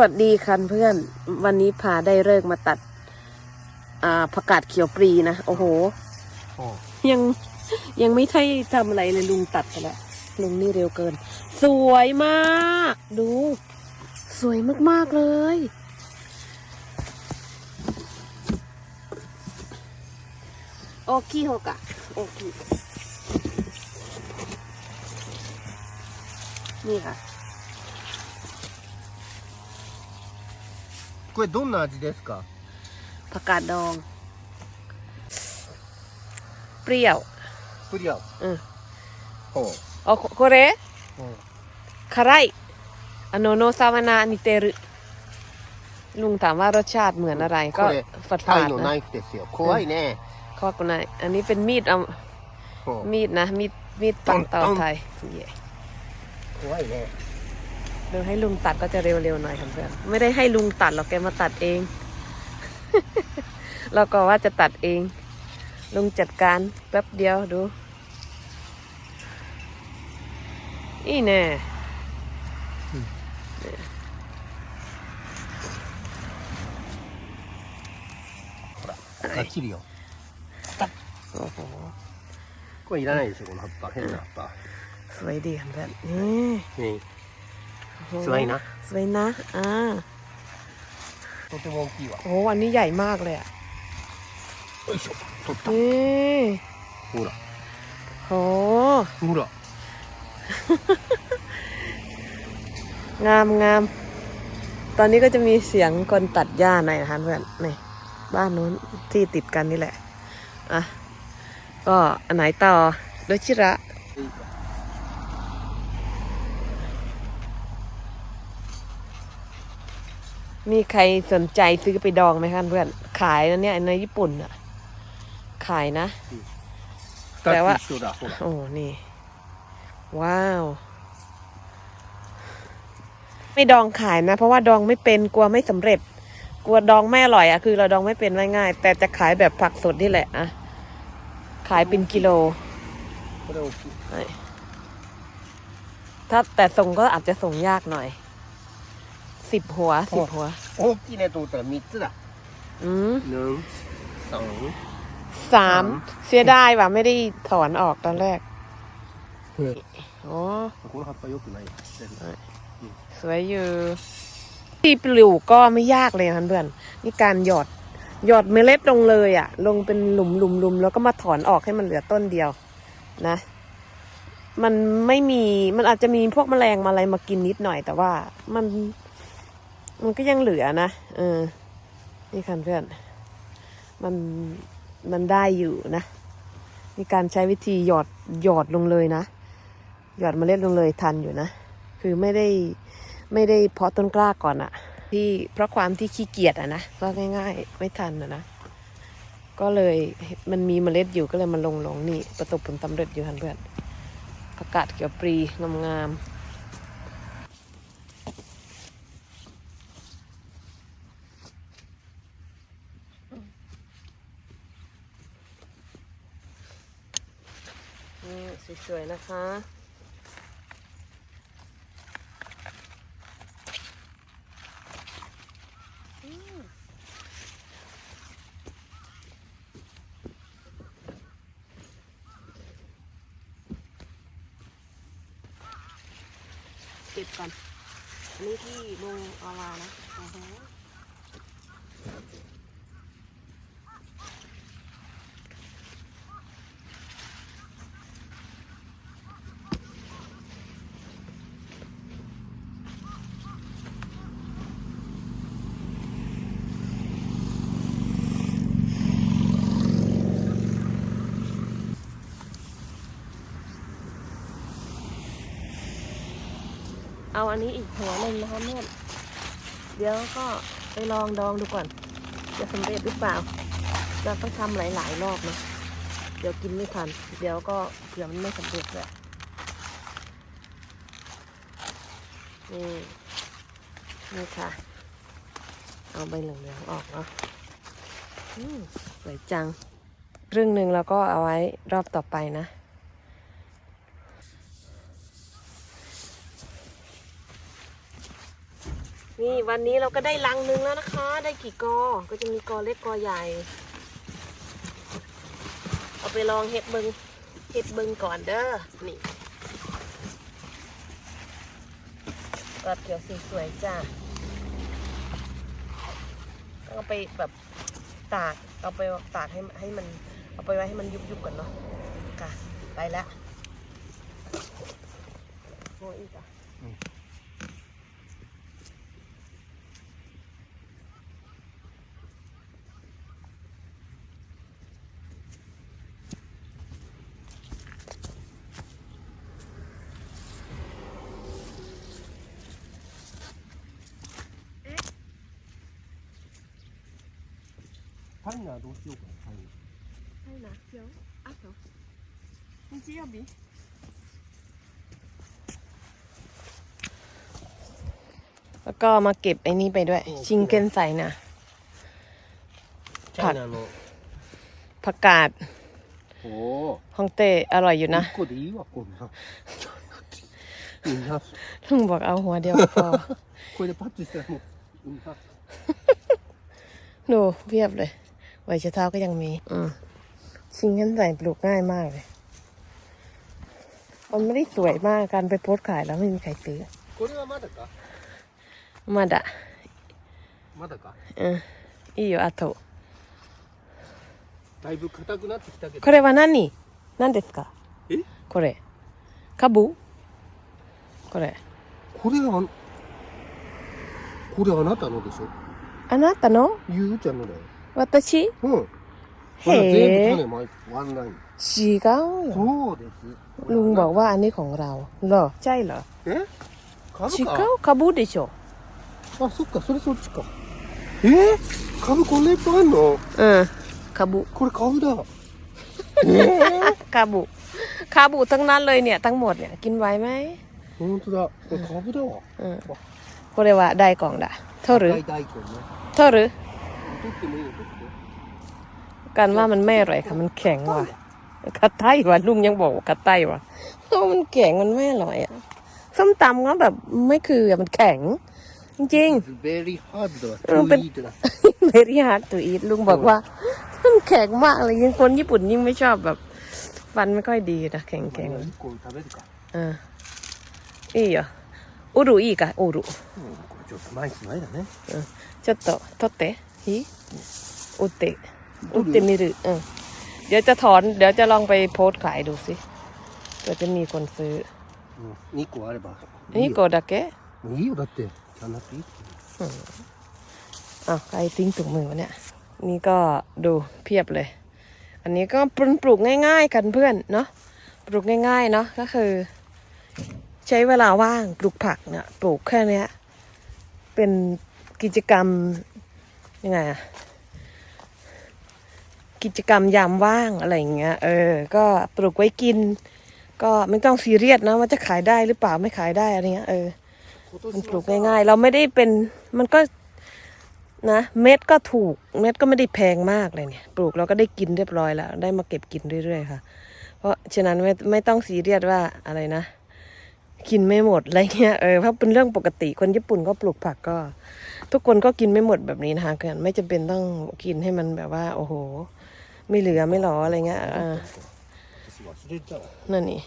วัสดีคันเพื่อน วันนี้พาได้เลิกษ์มาตัด อ่าผักกาดเขียวปรีนะ โอ้โหโอ้ยังยังไม่ได้ทำอะไรเลยลุงตัดไปแล้วลุงนี่เร็วเกิน สวยมาก ดู สวยมาก ๆ เลย โอคิโฮกะโอคินี่ค่ะ これどんな味ですか ผักกาดดอง เปรี้ยว プリア อืม ほう โอโคเร うん คาไรอโนโนซาวานานิเตรุลุงถามว่ารสชาติเหมือนอะไร ก็ これ ฝาด タ ๆ イのナ นะ イフですよ怖いね ข้อกุนายอันนี้เป็นมีดเอา ほう มีดนะ มีด มีดปังเตา ต้นๆ ไทยเย่ 怖いね เดี๋ยวให้ลุงตัดก็จะเร็วๆหน่อยครับเพื่อนไม่ได้ให้ลุงตัดหรอกแกมาตัดเอง เราก็ว่าจะตัดเอง ลุงจัดการแป๊บเดียวดู นี่แน่ ほら切るよ โอ้โห これいらないですよこの葉っぱ変な葉っぱ สวยดีครับเพื่อนนี่ ね โอ้โห สวยนะ สวยนะ อ่า とても大きいわ โอ้โหอันนี้ใหญ่มากเลยอ่ะ よいしょ取った นี่ ほら โห ほら งามงาม ตอนนี้ก็จะมีเสียงคนตัดหญ้าหน่อยนะคะเพื่อนนี่บ้านนู้นที่ติดกันนี่แหละ อ่ะ ก็อันไหนต่อโดชิระ มีใครสนใจซื้อไปดองไหมคะเพื่อน ขายนะเนี่ยในญี่ปุ่นอะขายนะ แต่ว่า โอ้นี่ ว้าว ไม่ดองขายนะ เพราะว่าดองไม่เป็นกลัวไม่สำเร็จ กลัวดองไม่อร่อยอะคือเราดองไม่เป็นง่ายๆแต่จะขายแบบผักสดนี่แหละอะขายเป็นกิโลถ้าแต่ส่งก็อาจจะส่งยากหน่อย สิบหัวสิบหัว 大きいねと思ったら三つだ อืม หนึ่งสอง สามเสียดายว่ะไม่ได้ถอนออกตอนแรกอ๋อ この葉っぱ良くない捨てる สวยอยู่ที่ปลูกก็ไม่ยากเลยนะเพื่อนนี่การหยอดหยอดเมล็ดลงเลยอะ่ะ ลงเป็นหลุมหลุมหลุมแล้วก็มาถอนออกให้มันเหลือต้นเดียวนะ มันไม่มีมันอาจจะมีพวกแมลงมาอะไรมากินนิดหน่อย แต่ว่ามัน มันก็ยังเหลือนะเออนี่คันเพื่อน มันมันได้อยู่นะ มีการใช้วิธีหยอดหยอดลงเลยนะ หยอดเมล็ดลงเลยทันอยู่นะ คือไม่ได้ไม่ได้เพาะต้นกล้าก่อนอะที่เพราะความที่ขี้เกียจอะนะก็ง่าย ๆ ไม่ทันอะนะ ก็เลยมันมีเมล็ดอยู่ก็เลยมาลงลงนี่ ประสบผลสำเร็จอยู่ทันเพื่อน ประกาศเขียวปรีงามๆนี่ สวยๆนะคะ เก็บก่อน อันนี้ที่ลุงอามานะโอ้โห เอาอันนี้อีกหัวหนึ่งนะคะเพื่อนเดี๋ยวก็ไปลองดองดูก่อน จะสำเร็จหรือเปล่า เราต้องทำหลายๆรอบนะเดี๋ยวกินไม่ทัน เดี๋ยวก็เผื่อมันไม่สำเร็จเลยนี่นี่ค่ะ เอาใบเหลืองๆออกเนาะอืมสวยจังครึ่งหนึ่งเราก็เอาไว้รอบต่อไปนะ นี่วันนี้เราก็ได้ลังนึงแล้วนะคะ ได้กี่กอ ก็จะมีกอเล็กกอใหญ่ เอาไปลองเห็ดเบิงเห็ดเบิงก่อนเด้อ นี่กอดเขียวสีสวยจ้าเอาไปแบบตาก เอาไปตากให้ให้มัน เอาไปไว้ให้มันยุบๆก่อนเนาะค่ะไปแล้วโอ้ยอีกอะ 하이나 로시오가 하이나 하이나 뼈 아껴 이지แล้วก็มาเก็บไอ้นี่ไปด้วย ชิงเกนใส่นะผั나ผักกาดโอ้ฮ่องเตะอร่อยอยู่นะ 이거도 이왔구나 인하 ลุงบอกเอาหัวเดียวพอ 거기다 팥도 있어요 인하 ดูเพียบเลย ไวชะเท้าก็ยังมี อืมชิงกันใส่ปลูกง่ายมากเลย มันไม่ได้สวยมากการไปโพสต์ขายแล้วไม่มีใครซื้อ これはまだか มาดะ まだか อืมいいよあとだいぶ硬くなってきたけどこれは何何ですかえこれカブこれこれはこれあなたのでしょあなたのゆうちゃんのだよ 私うんへこれは全え部種まいてワンライン違うよそうですลุงบอกว่าอันนี้ของเราเหรอใช่เหรอ え株違かうカブでしょあそっかそれそっちかえー、株こんないっぱいあんの うんカブ これ株だえー、 คาบุคาบุทั้งนั้นเลยเนี่ย ทั้งหมดเนี่ย กินไหวไหม ほんとだこれ株だわ อืมこれは大根だ取る大大根ね取る การว่ามันแม่อร่อยค่ะ มันแข็งว่ะกระไตว่ะลุงยังบอกกระไตว่ะเพราะมันแข็งมันแม่อร่อยอะส้มตำก็แบบไม่คืออะมันแข็ง จริงๆ very hard to eat very hard to eat ลุงบอกว่ามันแข็งมากเลยยิ่งคนญี่ปุ่นยิ่งไม่ชอบแบบฟันไม่ค่อยดีนะแข็งแข็งอ่าอีอะอูรุอีกอいいかおるちょっと前にないだねうんちょっと取って ฮิอุเติอุเตมิรุเออเดี๋ยวจะถอน เดี๋ยวจะลองไปโพสขายดูสิเผื่อจะมีคนซื้ออนี่กว่าอะไรบ้างนี่กว่าดักเกะนี่อุดักเตะชานาปีอ่าใครทิ้งถุงมือวะเนี่ย นี่ก็ดูเพียบเลย อันนี้ก็ปลูกง่าย ๆ กันเพื่อนเนาะปลูกง่าย ๆ เนาะก็คือ ใช้เวลาว่างปลูกผักเนี่ยปลูกแค่นี้เป็นกิจกรรม ยังไงอะกิจกรรมยามว่างอะไรอย่างเงี้ย เออ ก็ปลูกไว้กิน ก็ไม่ต้องซีเรียสนะว่าจะขายได้หรือเปล่าไม่ขายได้อะไรเงี้ยเออมันปลูกง่ายๆ เราไม่ได้เป็นมันก็นะเม็ดก็ถูก เม็ดก็ไม่ได้แพงมากเลยเนี่ย ปลูกเราก็ได้กินเรียบร้อยแล้ว ได้มาเก็บกินเรื่อยๆค่ะ เพราะฉะนั้นไม่ไม่ต้องซีเรียสว่าอะไรนะ กินไม่หมดอะไรเงี้ยเออเพราะเป็นเรื่องปกติคนญี่ปุ่นก็ปลูกผักก็ ทุกคนก็กินไม่หมดแบบนี้นะคะกันไม่จำเป็นต้องกินให้มันแบบว่า โอ้โห ไม่เหลือไม่หลออะไรเงี้ยอ่านั่นนี่